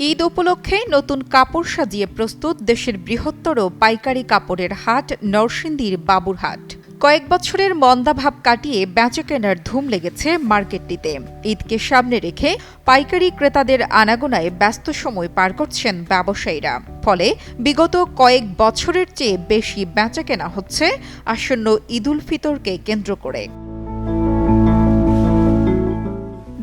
ঈদ উপলক্ষে নতুন কাপড় সাজিয়ে প্রস্তুত দেশের বৃহত্তর পাইকারি কাপড়ের হাট নরসিংদীর বাবুরহাট। কয়েক বছরের মন্দাভাব কাটিয়ে বেচা কেনার ধুম লেগেছে মার্কেটটিতে। ঈদকে সামনে রেখে পাইকারি ক্রেতাদের আনাগোনায় ব্যস্ত সময় পার করছেন ব্যবসায়ীরা। ফলে বিগত কয়েক বছরের চেয়ে বেশি বেচা কেনা হচ্ছে আসন্ন ঈদুল ফিতরকে কেন্দ্র করে।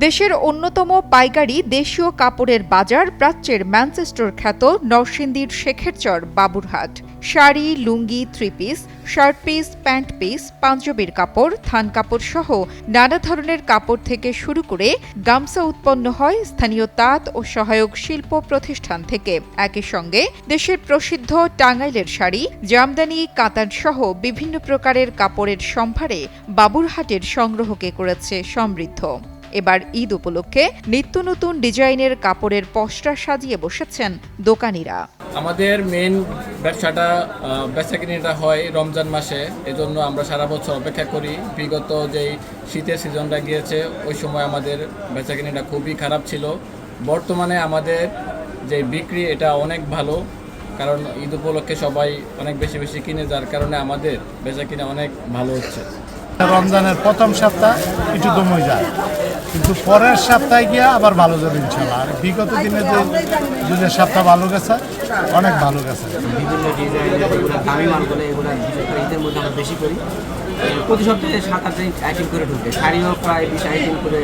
দেশের অন্যতম পাইকারি দেশীয় কাপড়ের বাজার প্রাচ্যের ম্যানচেস্টার খ্যাত নরসিংদীর Shekherchar Baburhat. Sari, lungi three piece shirt piece pant piece পাঞ্জাবির কাপড়, থান কাপড় সহ নানা ধরনের কাপড় থেকে শুরু করে গামছা উৎপন্ন হয় স্থানীয় তাঁত ও সহায়ক শিল্প প্রতিষ্ঠান থেকে। একই সঙ্গে দেশের প্রসিদ্ধ টাঙ্গাইলের শাড়ি, জামদানি, কাতান সহ বিভিন্ন প্রকারের কাপড়ের সম্ভারে বাবুরহাটের সংগ্রহকে করেছে সমৃদ্ধ। এবার ঈদ উপলক্ষে নিত্য নতুন ডিজাইনের কাপড়ের পসরা সাজিয়ে বসেছেন দোকানিরা। আমাদের মেন ব্যবসাটা বেচা কিনিটা হয় রমজান মাসে। এজন্য আমরা সারা বছর অপেক্ষা করি। বিগত যেই শীতের সিজনটা গিয়েছে ওই সময় আমাদের বেচা কিনিটা খুবই খারাপ ছিল। বর্তমানে আমাদের যে বিক্রি এটা অনেক ভালো। কারণ ঈদ উপলক্ষে সবাই অনেক বেশি বেশি কিনে যার কারণে আমাদের বেচা কিনে অনেক ভালো হচ্ছে। রমজানের প্রথম সপ্তাহ একটু দমে যায়। কিন্তু পরের সপ্তাহে গিয়ে আবার ভালো যাবে ইনশাল্লাহ আর বিগত দিনে যে দুধের সপ্তাহ ভালো গেছে, অনেক ভালো গেছে। বিভিন্ন ডিজাইন দামি মালগুলো, এগুলো ঈদের মধ্যে আমরা বেশি করি। প্রতি সপ্তাহে সাত, আট আইটেম করে ঢুকে। শাড়িও প্রায় বিশ আইটেম করে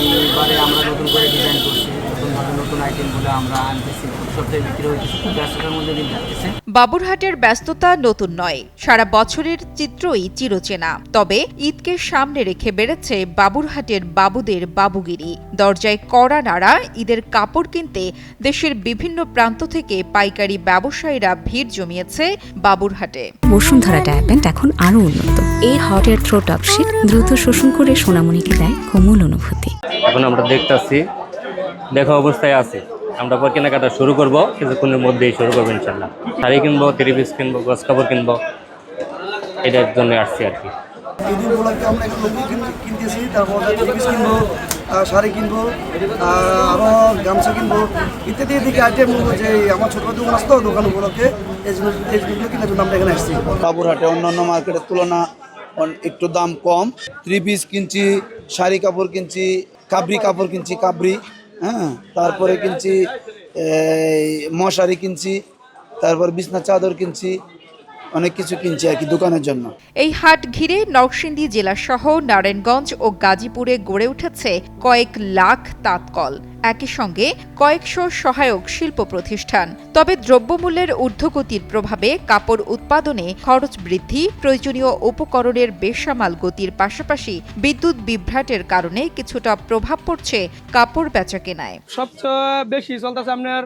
এইবারে আমরা নতুন করে ডিজাইন করছি। নতুনভাবে নতুন আইটেমগুলো আমরা আনতেছি সপ্তাহে বিক্রি হইতেছে খুব ব্যস্ততার মধ্যে দিন যাচ্ছে বাবুরহাটের ব্যস্ততা নতুন নয় সারা বছরের চিত্রই চিরচেনা। তবে ঈদকে সামনে রেখে বেড়েছে বাবুরহাটের বাবুদের বাবুগিরি। দরজায় কড়া নাড়া ঈদের কাপড় কিনতে দেশের বিভিন্ন প্রান্ত থেকে পাইকারি ব্যবসায়ীরা ভিড় জমিয়েছে বাবুরহাটে। বসুন্ধরা ডায়াপেন্ট এখন আরও উন্নত। এই হট এয়ার থ্রো টপশিট দ্রুত শোষণ করে সোনামণিকে দেয় কোমল অনুভূতি। এখন আমরা দেখতাছি দেখা অবস্থায় আছে। আমরা পর কেনাকাটা শুরু করব কিছুক্ষণের মধ্যেই শুরু করব ইনশাল্লাহ। শাড়ি কিনবো থ্রি পিস কিনবো গছ কাপড় কিনবো এটার জন্য আসছি আর কি। ঈদ উপলক্ষে আমরা একটু কিনতেছি তারপর পিস কিনবো শাড়ি কিনবো আহ, আরও গামছা কিনবো ইত্যাদি এদিকে আইটেম যে আমার ছোট দোকান আসতো দোকান উপলক্ষে এই জিনিস- এই কেনার জন্য আমরা এখানে আসছি। বাবুরহাটে অন্যান্য মার্কেটের তুলনা একটু দাম কম। থ্রি পিস কিনছি শাড়ি কাপড় কিনছি কাবরি কাপড় কিনছি কাবরি। হ্যাঁ তারপরে কিনছি মশারি কিনছি তারপর বিছনা চাদর কিনছি অনেক কিছু কিনছি আর কি দোকানের জন্য। এই হাট ঘিরে নরসিংদী জেলাসহ নারায়ণগঞ্জ ও গাজীপুরে গড়ে উঠেছে কয়েক লাখ তাঁতকল। একই সঙ্গে কয়েকশো সহায়ক শিল্প প্রতিষ্ঠান। তবে দ্রব্যমূল্যের ঊর্ধ্বগতির প্রভাবে কাপড় উৎপাদনে খরচ বৃদ্ধি প্রয়োজনীয় উপকরণের বেসামাল গতির পাশাপাশি বিদ্যুৎ বিভ্রাটের কারণে কিছুটা প্রভাব পড়ছে কাপড় বেচা কেনায় সবচেয়ে বেশি চলতেছে আপনার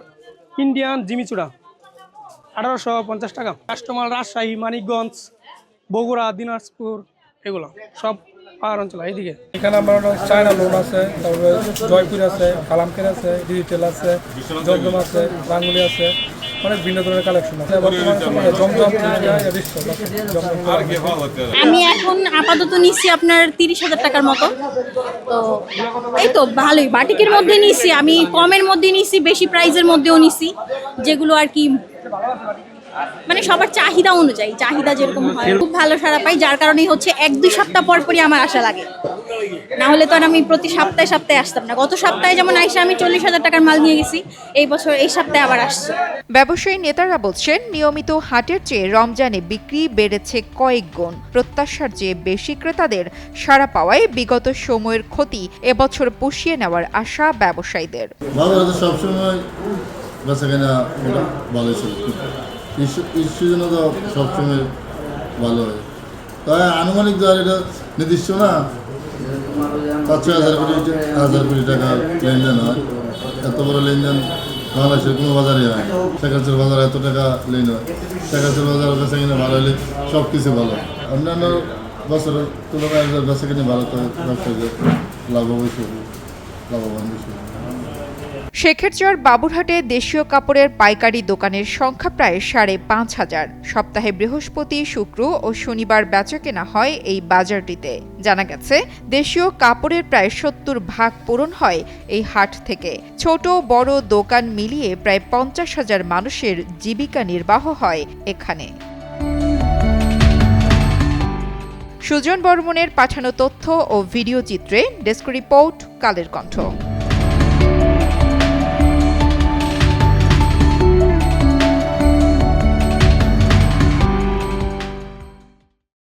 ইন্ডিয়ান জিমিচুড়া। আঠারোশো পঞ্চাশ টাকা। কাস্টমার রাজশাহী মানিকগঞ্জ বগুড়া দিনাজপুর এগুলো সব পাহাড় অঞ্চল এইদিকে। এখানে আমার চায়না লোন আছে তারপরে জয়পুর আছে কালামকের আছে ডিজিটাল আছে জমজম আছে রাঙ্গুলি আছে অনেক ভিন্ন ধরনের কালেকশন আছে। বর্তমানে আমি এখন আপাতত নিচ্ছি আপনার তিরিশ হাজার টাকার মতো। তো এই তো ভালোই বাটিকের মধ্যে নিচ্ছি আমি কমের মধ্যে নিচ্ছি বেশি প্রাইজের মধ্যেও নিচ্ছি যেগুলো আর কি মানে সবার চাহিদা অনুযায়ী চাহিদা যেরকম হয়। খুব ভালো সারা পাই যার কারণেই হচ্ছে এক দুই সপ্তাহ পর পরই আমার আশা লাগে। না হলে তো আর আমি প্রতি সপ্তাহে সপ্তাহে আসতাম না। গত সপ্তাহে যেমন আইসা আমি চল্লিশ হাজার টাকার মাল নিয়ে গেছি এই বছর এই সপ্তাহে আবার আসছে। ব্যবসায়ী নেতারা বলছেন নিয়মিত হাটের চেয়ে রমজানে বিক্রি বেড়েছে কয়েক গুণ। প্রত্যাশার চেয়ে বেশি ক্রেতাদের সাড়া পাওয়ায় বিগত সময়ের ক্ষতি এবছর পুষিয়ে নেওয়ার আশা ব্যবসায়ীদের। সবসময়। বেচা কেনা মোটা ভালো ছিল। সিজনে তো সবসময় ভালো হয়। তাই আনুমানিক ধর এটা নির্দিষ্ট না। পাঁচ ছয় হাজার কোটি হাজার কোটি টাকা লেনদেন হয়। এত বড় লেনদেন বাংলাদেশের কোনো বাজারে হয় সেখানকার বাজারে এত টাকা লেন হয়। সেখানকার বাজার বেচা কিনা ভালো হলে সব কিছু ভালো অন্যান্য বছরের তুলনায় বেচা কিনে ভালো তো ব্যবসায়ীদের লাভবান হবে। শেখেরচর বাবুরহাটে দেশীয় কাপড়ের পাইকারি দোকানের সংখ্যা প্রায় সাড়ে পাঁচ হাজার। সপ্তাহে বৃহস্পতি, শুক্র ও শনিবার বেচা কেনা হয় এই বাজারটিতে। জানা গেছে, দেশীয় কাপড়ের প্রায় সত্তর ভাগ পূরণ হয় এই হাট থেকে। ছোট, বড় দোকান মিলিয়ে প্রায় পঞ্চাশ হাজার মানুষের জীবিকা নির্বাহ হয় এখানে। সুজন বর্মনের পাঠানো তথ্য ও ভিডিও চিত্রে ডেস্ক রিপোর্ট, কালের কণ্ঠ।